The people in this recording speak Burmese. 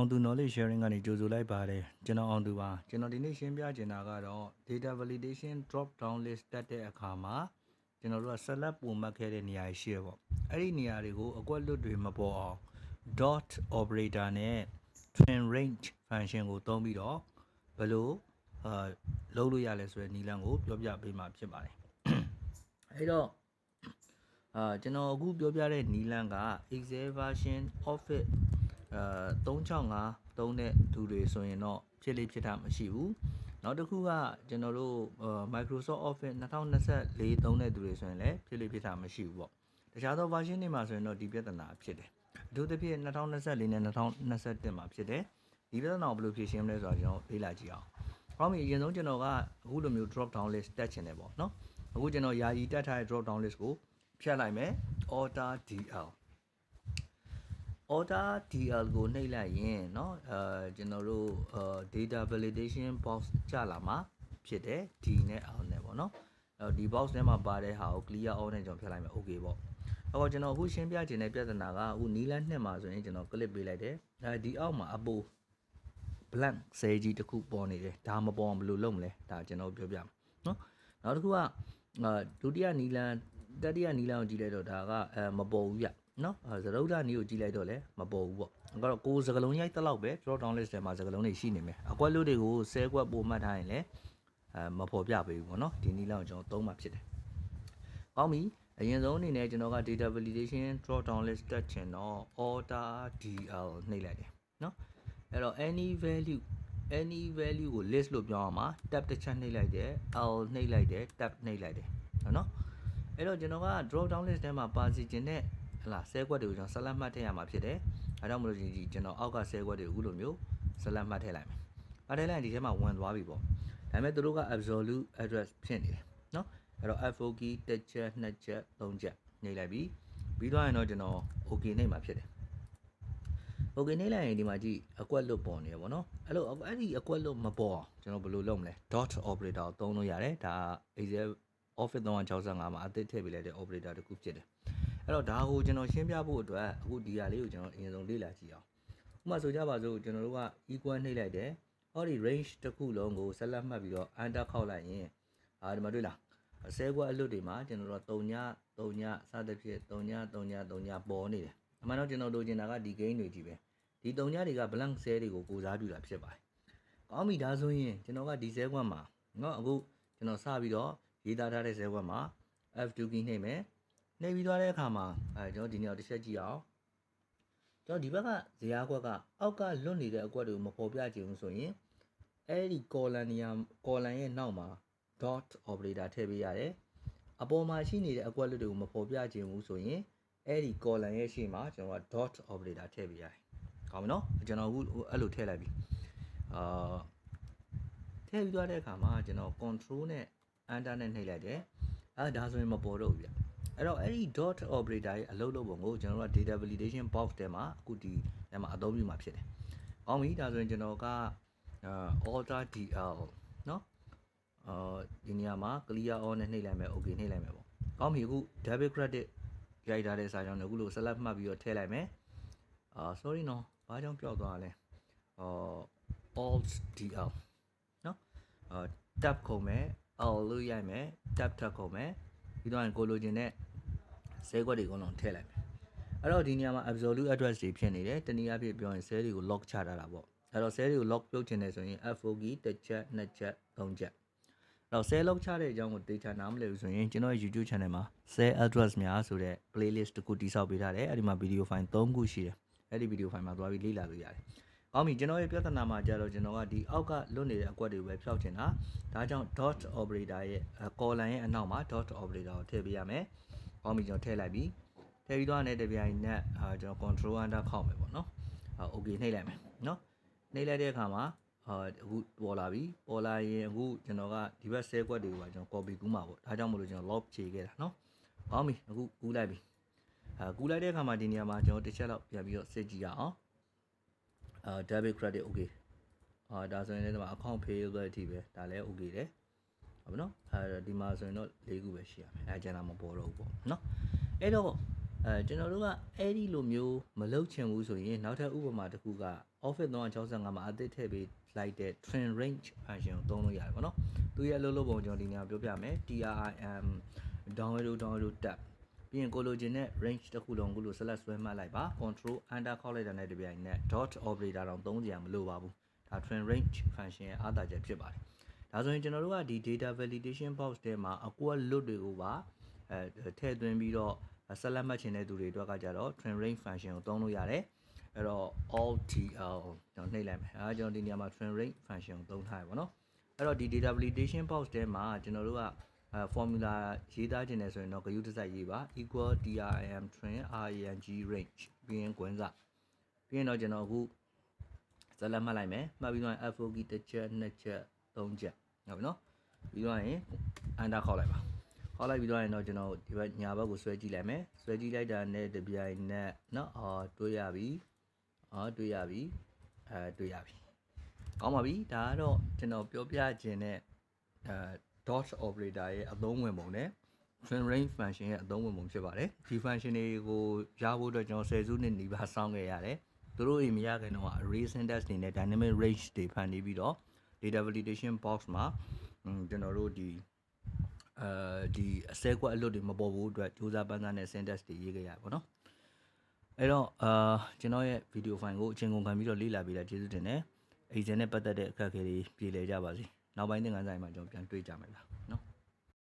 အောင်သူ knowledge sharing ကနေကြိုဆိုလိုက်ပါတယ်ကျွန်တော်အောင်သူပါကျွန်တော်ဒီနေ့ရှင်းပြချင်တာကတော့ data validation drop down list တက်တဲ့အခါမှာကျွန်တော်တို့က select ပုံမှတ်ခဲ့တဲ့နေရာရှိရပေါ့အဲ့ဒီနေရာတွေကိုအကွက်လွတ်တွေမပေါ်အောင် dot operator နဲ့ twin range function ကိုသုံးပြီးတော့ဘယ်လိုအာလုပ်လို့ရလဲဆိုတဲ့နည်းလမ်းကိုပြောပြပေးမှာဖြစ်ပါတယ်အဲ့တော့အာကျွန်တော်အခုပြောပြတဲ့နီလန်းက Excel version Office အာ365သုံးတဲ့သူတွေဆိုရင်တော့ဖြစ်လိဖြစ်တာမရှိဘူးနောက်တစ်ခုကကျွန်တော်တို့အာ Microsoft Office 2024သုံးတဲ့သူတွေဆိုရင်လည်းဖြစ်လိဖြစ်တာမရှိဘူးပေါ့တခြားသော version တွေမှာဆိုရင်တော့ဒီပြဿနာဖြစ်တယ်အထူးသဖြင့်2024နဲ့2021မှာဖြစ်တယ်ဒီပြဿနာကိုဘယ်လိုဖြေရှင်းမလဲဆိုတော့ကျွန်တော်လေ့လာကြည့်အောင်။ဟောမီအရင်ဆုံးကျွန်တော်ကအခုလိုမျိုး drop down list တက်ချင်တယ်ပေါ့နော်။အခုကျွန်တော်ယာယီတက်ထားတဲ့ drop down list ကိုဖြတ်လိုက်မယ် order dl order dl ကိုနှိပ်လိုက်ရင်เนาะအဲကျွန်တော်တို့အဲ data validation box ကြလာမှာဖြစ်တယ် d နဲ့ l နဲ့ပေါ့เนาะအဲဒီ box ထဲမှာပါတဲ့ဟာကို clear all နဲ့ကျွန်တော်ဖြတ်လိုက်မယ် okay ပေါ့အခုကျွန်တော်အခုရှင်းပြခြင်းတဲ့ပြဿနာကအခုနီလန်းနှစ်မှာဆိုရင်ကျွန်တော် click ပေးလိုက်တယ်အဲဒီအောက်မှာအပို blank ဆဲကြီးတစ်ခုပေါ်နေတယ်ဒါမပေါ်အောင်ဘယ်လိုလုပ်မလဲဒါကျွန်တော်ပြောပြမယ်เนาะနောက်တစ်ခုကအာဒုတိယနီလန်းတတိယနီလန်းကိုကြည့်လိုက်တော့ဒါကအဲမပေါ်ဘူးဗျ နော်အဲသရုပ်ဒနီကိုကြည့်လိုက်တော့လည်းမပေါ်ဘူးပေါ့အဲ့တော့ကိုယ်စကလုံးရိုက်တက်လောက်ပဲ drop down list ထဲမှာစကလုံးတွေရှိနေမယ်အကွက်လို့တွေကိုဆဲကွက်ပို့မှတ်ထားရင်လည်းအဲမပေါ်ပြပေးဘူးပေါ့နော်ဒီနီလန်းကိုကျွန်တော်သုံးမှဖြစ်တယ်ကောင်းပြီအရင်ဆုံးအနေနဲ့ကျွန်တော်က data validation drop down list တက်ချင်တော့ order dl နှိပ်လိုက်တယ်နော်အဲ့တော့ any value any value ကို list လို့ပြောအောင်မှာ tab တစ်ချက်နှိပ်လိုက်တယ် l နှိပ်လိုက်တယ် tab နှိပ်လိုက်တယ်နော်အဲ့တော့ကျွန်တော်က drop down list ထဲမှာပါစီခြင်းနဲ့ ဟလာဆဲကွက်တွေကိုကျွန်တော်ဆက်လက်မှတ်ထည့်ရမှာဖြစ်တယ်အဲဒါမှမဟုတ်ရင်ကျွန်တော်အောက်ကဆဲကွက်တွေအခုလိုမျိုးဆက်လက်မှတ်ထည့်လိုက်မယ်မှတ်ထည့်လိုက်ရင်ဒီထဲမှာဝင်သွားပြီပေါ့ဒါပေမဲ့သူတို့က absolute address ဖြစ်နေတယ်နော်အဲ့တော့ FO key တစ်ချက်နှစ်ချက်သုံးချက်နှိပ်လိုက်ပြီပြီးသွားရင်တော့ကျွန်တော် okay နှိပ်မှာဖြစ်တယ် okay နှိပ်လိုက်ရင်ဒီမှာကြည့်အကွက်လွတ်ပေါ်နေရပေါ့နော်အဲ့လိုအဲ့ဒီအကွက်လွတ်မပေါ်အောင်ကျွန်တော်ဘယ်လိုလုပ်မလဲ dot operator ကိုသုံးလို့ရတယ်ဒါ Excel Office 365မှာအသစ်ထည့်ပေးလိုက်တဲ့ operator တစ်ခုဖြစ်တယ် အဲ့တော့ဒါကိုကျွန်တော်ရှင်းပြဖို့အတွက်အခုဒီဟာလေးကိုကျွန်တော်အရင်ဆုံးလေ့လာကြည့်အောင်ဥပမာဆိုကြပါစို့ကျွန်တော်တို့က equal နှိပ်လိုက်တယ်ဟောဒီ range တစ်ခုလုံးကိုဆက်လက်မှတ်ပြီးတော့ enter ခောက်လိုက်ရင်အာဒီမှာတွေ့လားဆဲကွက်အလွတ်တွေမှာကျွန်တော်တို့3ည3ညစသဖြင့်3ည3ည3ညပေါ်နေတယ်အမှန်တော့ကျွန်တော်တို့ကျင်တာကဒီ game တွေကြီးပဲဒီ3ညတွေက blank cell တွေကိုကိုစားပြုတာဖြစ်ပါတယ်ကောင်းပြီဒါဆိုရင်ကျွန်တော်ကဒီ cell ကွက်မှာเนาะအခုကျွန်တော်စပြီးတော့ရေးသားထားတဲ့ cell ကွက်မှာ F2 key နှိပ်မယ် နှိပ်ပြီးသွားတဲ့အခါမှာအဲကျွန်တော်ဒီနေရာတစ်ချက်ကြည့်အောင်ကျွန်တော်ဒီဘက်ကဇရာခွက်ကအောက်ကလွတ်နေတဲ့အကွက်တွေကိုမပေါ်ပြချင်ဘူးဆိုရင်အဲ့ဒီ column နေရာ column ရဲ့နောက်မှာ dot operator ထည့်ပေးရတယ်အပေါ်မှာရှိနေတဲ့အကွက်လွတ်တွေကိုမပေါ်ပြချင်ဘူးဆိုရင်အဲ့ဒီ column ရဲ့ရှေ့မှာကျွန်တော်က dot operator ထည့်ပေးရတယ်ကောင်းပြီနော်ကျွန်တော်အခုအဲ့လိုထည့်လိုက်ပြီအာထည့်ပြီးသွားတဲ့အခါမှာကျွန်တော် control နဲ့ enter နဲ့နှိပ်လိုက်တယ်အဲဒါဆိုရင်မပေါ်တော့ဘူးဗျ အဲ့တော့အဲ့ဒီ dot operator ရဲ့အလုပ်လုပ်ပုံကိုကျွန်တော်တို့က data validation box ထဲမှာအခုဒီထဲမှာအသုံးပြုမှာဖြစ်တယ်။ကောင်းပြီဒါဆိုရင်ကျွန်တော်ကအာ order dl เนาะအာဒီနေရာမှာ clear all နဲ့နှိပ်လိုက်မယ် okay နှိပ်လိုက်မယ်ပေါ့။ကောင်းပြီအခု debit credit ရိုက်ထားတဲ့စာကြောင်းတွေအခုလို့ select မှတ်ပြီးတော့ထည့်လိုက်မယ်။အာ sorry နော်ဘာကြောင့်ပျောက်သွားလဲ။အာ alt dl เนาะအာ tab ခုံမယ် all လို့ရိုက်မယ် tab ထပ်ခုံမယ်ပြီးတော့ကိုလိုချင်တဲ့ ဆဲခွက်တွေအကုန်လုံးထည့်လိုက်မယ်အဲ့တော့ဒီနေရာမှာ absolute address တွေဖြစ်နေတယ်တနည်းအားဖြင့်ပြောရင်ဆဲတွေကို lock ချထားတာပေါ့အဲ့တော့ဆဲတွေကို lock ပြုတ်ချင်တယ်ဆိုရင် FO key တစ်ချက်နှစ်ချက်သုံးချက်အဲ့တော့ဆဲ lock ချတဲ့အကြောင်းကို data နားမလည်ဘူးဆိုရင်ကျွန်တော်ရဲ့ YouTube channel မှာဆဲ address များဆိုတဲ့ playlist တစ်ခုတိစောက်ပေးထားတယ်အဲ့ဒီမှာ video file 3ခုရှိတယ်အဲ့ဒီ video file မှာသွားပြီးလေ့လာလို့ရတယ်ကောင်းပြီကျွန်တော်ရဲ့ပြဿနာမှာကြတော့ကျွန်တော်ကဒီအောက်ကလွတ်နေတဲ့အကွက်တွေပဲဖျောက်ချင်တာဒါကြောင့် dot operator ရဲ့ column ရဲ့အနောက်မှာ dot operator ကိုထည့်ပေးရမယ်။ ကောင်းပြီကျွန်တော်ထည့်လိုက်ပြီ။ထည့်ပြီးတော့လည်းတပြိုင်နက်အာကျွန်တော် control under ခောက်မယ်ပေါ့နော်။အာ okay နှိပ်လိုက်မယ်နော်။နှိပ်လိုက်တဲ့အခါမှာအာအခုပေါ်လာပြီ။ပေါ်လာရင်အခုကျွန်တော်ကဒီဘက်ဆဲကွက်တွေကိုပါကျွန်တော် copy ကူးမှာပေါ့။ဒါကြောင့်မလို့ကျွန်တော် log ခြေခဲ့တာနော်။ကောင်းပြီအခုကူးလိုက်ပြီ။အာကူးလိုက်တဲ့အခါမှာဒီနေရာမှာကျွန်တော်တစ်ချက်လောက်ပြန်ပြီးတော့စစ်ကြည့်ရအောင်။အာ debit credit okay အာဒါဆိုရင်လည်းဒီမှာ account payability ပဲဒါလည်း okay တယ် ဟုတ်ပြီနော်အဲဒီမှာဆိုရင်တော့၄ခုပဲရှိရမယ်အဲကျန်တာမပေါ်တော့ဘူးပေါ့နော်အဲ့တော့အဲကျွန်တော်တို့ကအဲ့ဒီလိုမျိုးမလုပ်ချင်ဘူးဆိုရင်နောက်ထပ်ဥပမာတစ်ခုက Office 365မှာအသစ်ထည့်ပေးလိုက်တဲ့ trend range function ကိုသုံးလို့ရတယ်ပေါ့နော်သူရဲ့အလုပ်လုပ်ပုံကျွန်တော်ဒီနေရာပြောပြမယ် TRIM download download tab ပြီးရင်ကိုလိုချင်တဲ့ range တစ်ခုလုံးကိုလို select ဆွဲမှတ်လိုက်ပါ control enter ခေါက်လိုက်တာနဲ့တပြိုင်နက် dot operator တောင်သုံးကြရမလို့ပါဘူးဒါ trend range function ရဲ့အားသာချက်ဖြစ်ပါတယ် ဒါဆိုရင်ကျွန်တော်တို့ကဒီ data validation box ထဲမှာအကွက်လွတ်တွေကိုပါအဲထည့်သွင်းပြီးတော့ဆက်လက်မှတ်ချင်တဲ့သူတွေအတွက်ကကြတော့ trend range function ကိုသုံးလို့ရတယ်အဲ့တော့ all tl ကျွန်တော်နှိပ်လိုက်မယ်အဲကျွန်တော်ဒီနေရာမှာ trend range function ကိုသုံးထားရပါတော့အဲ့တော့ဒီ data validation box ထဲမှာကျွန်တော်တို့ကအဲ formula ရေးသားခြင်းနဲ့ဆိုရင်တော့ group တစ်စိုက်ရေးပါ equal trim trend rang range ပြီးရင်ကွင်းစပြီးရင်တော့ကျွန်တော်အခုဇက်လက်မှတ်လိုက်မယ်မှတ်ပြီးတော့ FO key တစ်ချက်နှစ်ချက် သုံးချက်ဟုတ်ပြီနော်ပြီးတော့ရင် enter ခေါက်လိုက်ပါခေါက်လိုက်ပြီးတော့ရင်တော့ကျွန်တော်ဒီဘက်ညာဘက်ကိုဆွဲကြည့်လိုက်မယ်ဆွဲကြည့်လိုက်တာနဲ့တပြိုင်နက်နော်အော်တွေးရပြီအော်တွေးရပြီအဲတွေးရပြီကောင်းပါပြီဒါကတော့ကျွန်တော်ပြောပြခြင်းနဲ့အဲ dot operator ရဲ့အသုံးဝင်ပုံနဲ့ trend range function ရဲ့အသုံးဝင်ပုံဖြစ်ပါတယ်ဒီ function တွေကိုရဖို့အတွက်ကျွန်တော်10စုနှစ်နီးပါးစောင့်ခဲ့ရတယ်သူတို့အိမ်မရခင်တော့ array syntax တွေနဲ့ dynamic range တွေဖန်တီးပြီးတော့ data validation box မှာဟွန်းကျွန်တော်တို့ဒီအဲဒီအစဲကွက်အလွတ်တွေမပေါ်ဘူးအတွက်စူးစမ်းပန်းစားနဲ့ syntax တွေရေးခဲ့ရပါတော့အဲ့တော့အာကျွန်တော်ရဲ့ video file ကိုအချိန်ကုန်ခံပြီးတော့လေ့လာပေးတာကျေးဇူးတင်တယ်အိမ်စင်နဲ့ပတ်သက်တဲ့အခက်အခဲတွေပြေလည်ကြပါစေနောက်ပိုင်းသင်ခန်းစာတွေမှာကျွန်တော်ပြန်တွေ့ကြမယ်လားနော်